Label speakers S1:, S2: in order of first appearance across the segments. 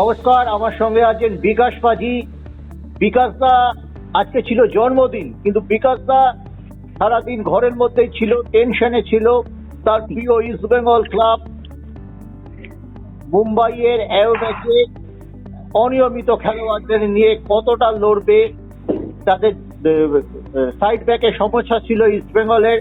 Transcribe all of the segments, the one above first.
S1: নমস্কার, আমার সঙ্গে আছেন বিকাশ পাজি। বিকাশ দা, আজকে ছিল জন্মদিন, কিন্তু বিকাশ দা সারাদিন ঘরের মধ্যেই ছিল, টেনশনে ছিল। তার প্রিয় ইস্ট বেঙ্গল ক্লাব, মুম্বাইয়ের অ্যাওব্যাকে অনিয়মিত খেলোয়াড়দের নিয়ে কতটা লড়বে, তাদের সাইড ব্যাকে সমস্যা ছিল ইস্ট বেঙ্গলের।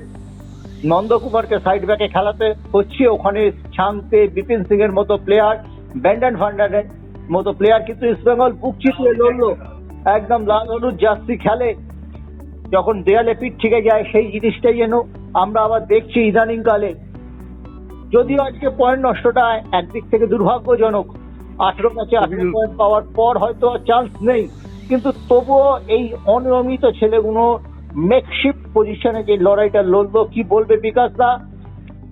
S1: নন্দকুমারকে সাইড ব্যাকে খেলাতে হচ্ছে ওখানে ছাংতে বিপিন সিং এর মতো প্লেয়ার ব্যান্ডন ফান্ডানের মতো প্লেয়ার কিন্তু ইস্টবেঙ্গল বুক চিতিয়ে লড়লো। একদম লাল হলুদ জার্সি খেলে। যখন দেয়ালে পিঠ থেকে যায় সেই জিনিসটাই যেন আমরা আবার দেখছি ইদানিং কালে। যদিও আজকে পয়েন্ট নষ্টটা একদিক থেকে দুর্ভাগ্যজনক। আঠেরো ম্যাচে আঠেরো পয়েন্ট পাওয়ার পর হয়তো চান্স নেই। কিন্তু তবুও এই অনিয়মিত ছেলেগুলো মেকশিফট পজিশনে যে লড়াইটা লড়লো কি বলবে বিকাশ দা?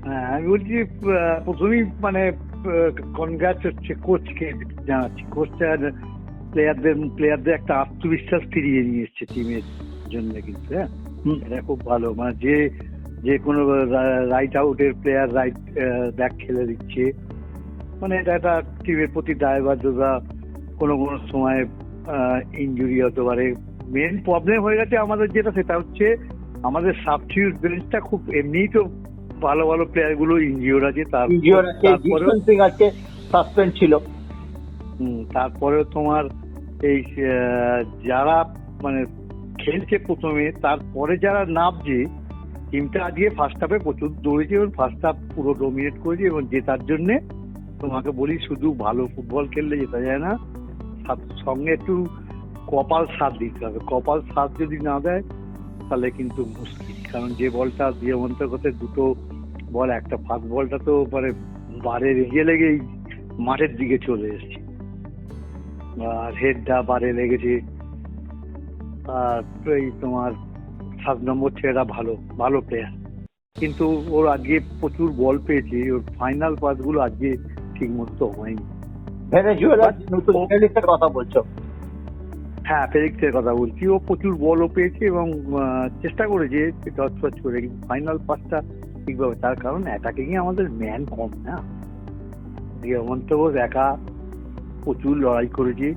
S2: হ্যাঁ আমি বলছি প্রথমেই মানে কনগ্রাচ হচ্ছে কোচকে জানাচ্ছি। কোচটা প্লেয়ারদের প্লেয়ারদের একটা আত্মবিশ্বাস ফিরিয়ে নিয়ে এসছে টিমের জন্য কিন্তু হ্যাঁ? এটা খুব ভালো। মানে যে যে কোনো রাইট আউটের প্লেয়ার রাইট ব্যাক খেলে দিচ্ছে। মানে এটা একটা টিমের প্রতি দায়বদ্ধতা কোনো কোনো সময় ইঞ্জুরি হতে পারে। মেন প্রবলেম হয়ে গেছে আমাদের যেটা সেটা হচ্ছে আমাদের সাবস্টিটিউট বেঞ্চটা খুব এমনিই তো ভালো ভালো প্লেয়ারগুলো ইনজিওর আছে
S1: আছে
S2: তারপরে
S1: আজকে সাসপেন্ড ছিল।
S2: তারপরে তোমার এই যারা মানে খেলছে প্রথমে তারপরে যারা নামছে টিমটা আজকে ফার্স্ট হাফে প্রচুর দৌড়েছে এবং ফার্স্ট হাফ পুরো ডোমিনেট করেছে এবং জেতার জন্যে তোমাকে বলি শুধু ভালো ফুটবল খেললে জেতা যায় না সঙ্গে একটু কপাল সাথ দিতে হবে। কপাল সাথ যদি না দেয় তাহলে কিন্তু মুশকিল। কারণ যে বলটা দিয়ে করতে দুটো বল একটা ফাস্ট বলটা তো মানে বারে রেগে লেগেই মাঠের দিকে চলে এসেছে। আর হেডটা বারে লেগেছে। আর এই তোমার সাত নম্বর ছেলেটা ভালো ভালো প্লেয়ার কিন্তু ওর আজকে প্রচুর বল পেয়েছে ওর ফাইনাল পাসগুলো আজকে ঠিক মতো হয়নি
S1: ভেনেজুয়েলার নতুন কথা বলছো।
S2: হ্যাঁ ফেরিক্সের কথা বলছি। ও প্রচুর বলও পেয়েছে এবং চেষ্টা করেছে টচ ফচ করে, কিন্তু ফাইনাল পাসটা ঠিকভাবে তার কারণ অ্যাটাকিং এ আমাদের ম্যান কম, না? হেমন্ত বোস একা প্রচুর লড়াই করেছে,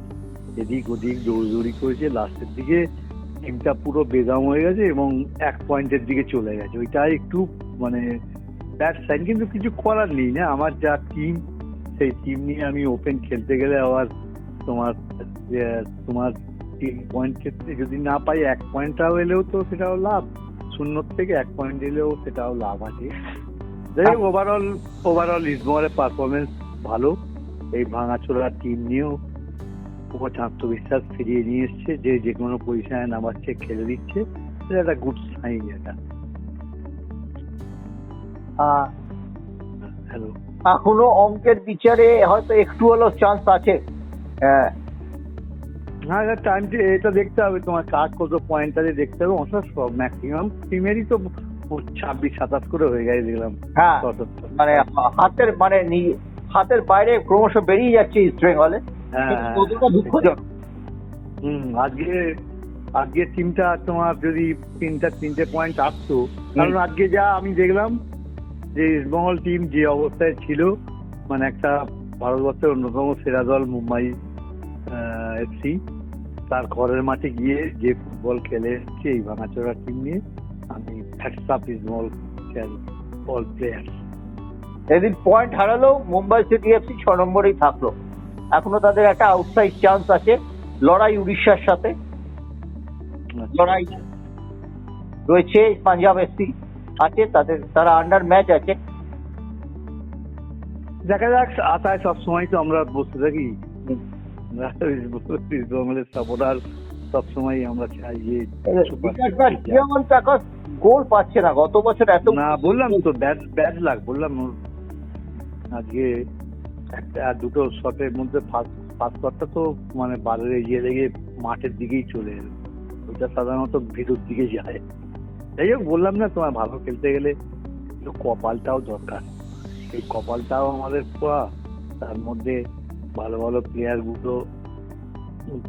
S2: এদিক ওদিক দৌড়দৌড়ি করেছে লাস্টের দিকে টিমটা পুরো বেদাম হয়ে গেছে এবং এক পয়েন্টের দিকে চলে গেছে। ওইটা একটু মানে ব্যাড সাইন কিন্তু কিছু করার নেই, না? আমার যা টিম সেই টিম নিয়ে আমি ওপেন খেলতে গেলে আবার তোমার তোমার তিন পয়েন্ট ক্ষেত্রে যদি না পাই এক পয়েন্টটাও এলেও তো সেটাও লাভ। শূন্য থেকে এক পয়েন্ট এলেও সেটাও লাভ আছে। যাই হোক ওভারঅল ওভারঅল ইসমোয়ারের পারফরমেন্স ভালো। এই ভাঙাচোরা টিম নিয়েও কোচ আত্মবিশ্বাস ফিরিয়ে নিয়ে এসছে। যে যে কোনো পজিশনে নামাচ্ছে খেলে দিচ্ছে এটা একটা গুড সাইন এটা। হ্যালো
S1: এখনও অঙ্কের বিচারে হয়তো একটু হলেও চান্স আছে। হ্যাঁ।
S2: হ্যাঁ এটা টাইম এটা দেখতে হবে। তোমার কাজ কত পয়েন্ট আছে দেখতে হবে। অবশ্য সব ম্যাক্সিমাম টিমেরই তো ছাব্বিশ সাতাশ করে হয়ে গেছে দেখলাম।
S1: হ্যাঁ মানে হাতের মানে হাতের বাইরে ক্রমশ বেরিয়ে যাচ্ছে ইস্ট বেঙ্গলে
S2: হ্যাঁ, হ্যাঁ।
S1: দুঃখজনক
S2: হুম আজকে আজকে টিমটা তোমার যদি তিনটা তিনটে পয়েন্ট আসতো কারণ আজকে যা আমি দেখলাম যে ইস্টবেঙ্গল টিম যে অবস্থায় ছিল মানে একটা ভারতবর্ষের অন্যতম সেরা দল মুম্বাই এফসি তার ঘরের মাঠে গিয়ে যে ফুটবল খেলে এসছে এই ভাঙাচোরা টিম নিয়ে আমি hats up East Bengal all player
S1: এদিন পয়েন্ট হারালেও মুম্বাই সিটি এফসি ছ নম্বরেই থাকল। এখনও তাদের একটা আউটসাইড চান্স আছে লড়াই উড়িষ্যার সাথে। লড়াই রয়েছে পাঞ্জাব এফসি আছে তাদের তারা আন্ডার ম্যাচ আছে।
S2: দেখা যাক আশায় সবসময় তো আমরা বসে থাকি। ইস্টবেঙ্গলের সাপোর্টার সবসময় আমরা চাই যে
S1: বিকাশ দা গোল পাচ্ছে না গত বছর এত
S2: না বললাম তো ব্যাড ব্যাড লাগ বললাম আজকে একটা আর দুটো শটের মধ্যে ফার্স্ট ফার্স্ট শটটা তো মানে বারের এগিয়ে লেগে মাঠের দিকেই চলে এলো। ওইটা সাধারণত ভিতর দিকে যায়। যাই হোক বললাম না তোমার ভালো খেলতে গেলে কপালটাও দরকার। এই কপালটাও আমাদের পাওয়া তার মধ্যে ভালো ভালো প্লেয়ারগুলো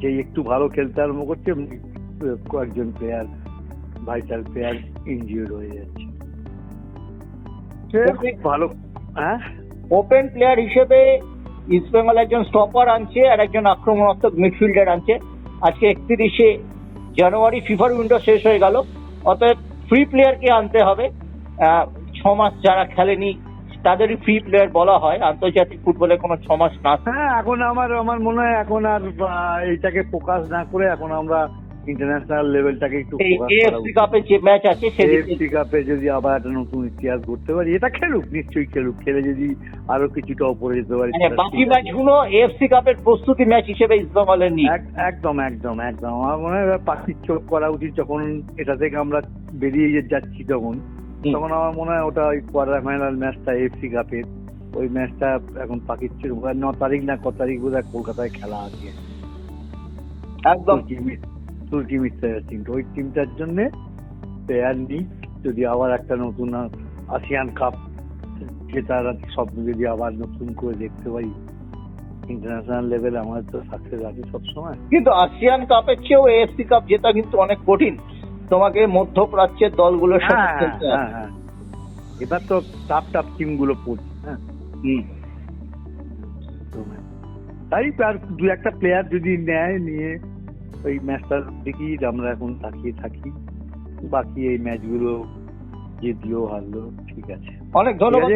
S2: যে একটু ভালো খেলতে আরম্ভ করছে কয়েকজন প্লেয়ার ভাইটাল প্লেয়ার ইনজিওর হয়ে যাচ্ছে। ভালো হ্যাঁ?
S1: ওপেন প্লেয়ার হিসেবে ইস্ট বেঙ্গল একজন স্টপার আনছে আর একজন আক্রমণাত্মক মিডফিল্ডার আনছে। আজকে একত্রিশে জানুয়ারি ফিফার উইন্ডো শেষ হয়ে গেল। অতএব ফ্রি প্লেয়ারকে আনতে হবে। ছ মাস যারা খেলেনি তাদেরই ফ্রি প্লেয়ার বলা হয় আন্তর্জাতিক ফুটবলে কোনো ছমাস মাস না
S2: হ্যাঁ এখন আমার আমার মনে হয় এখন আর এইটাকে ফোকাস না করে এখন আমরা ইন্টারন্যাশনাল লেভেলটাকে একটু
S1: এএফসি কাপে যে ম্যাচ আছে সেদিকে
S2: এফসি কাপে যদি আবার একটা নতুন ইতিহাস গড়তে পারি এটা খেলুক নিশ্চয়ই খেলুক। খেলে যদি আরও কিছুটা উপরে যেতে পারি
S1: মানে বাকি ম্যাচগুলো এএফসি কাপের প্রস্তুতি ম্যাচ হিসেবে নিয়ে।
S2: এক- একদম একদম একদম। আমার মনে হয় পাখির চোখ করা উচিত যখন এটা থেকে আমরা বেরিয়ে যাচ্ছি তখন। তখন আমার মনে হয় ওটা ওই কোয়ার্টার ফাইনাল ম্যাচটা এফসি কাপের ওই ম্যাচটা এখন পাকিস্তান ন তারিখ না ক তারিখ বোধ কলকাতায় খেলা আছে।
S1: একদম
S2: তুর্কি মি- তুর্কি মিস্টারের টিমটা ওই টিমটার জন্য প্লেয়ার নিই। যদি আবার একটা নতুন আসিয়ান কাপ জেতার স্বপ্ন যদি আবার নতুন করে দেখতে পাই ইন্টারন্যাশনাল লেভেলে আমাদের তো সাকসেস আছে সবসময়।
S1: কিন্তু আসিয়ান কাপের চেয়েও এএফসি কাপ জেতা কিন্তু অনেক কঠিন। তোমাকে মধ্যপ্রাচ্যের দলগুলোর সাথে
S2: হ্যাঁ
S1: খেলতে
S2: হ্যাঁ
S1: হবে।
S2: হ্যাঁ এবার তো টাপ টাপ টিমগুলো পড়ছে হ্যাঁ। তাই আর দু একটা প্লেয়ার যদি নেয় নিয়ে ওই ম্যাচটার দেখি আমরা এখন তাকিয়ে থাকি। বাকি এই ম্যাচগুলো জিতলো হারলো ঠিক আছে।
S1: অনেক ধন্যবাদ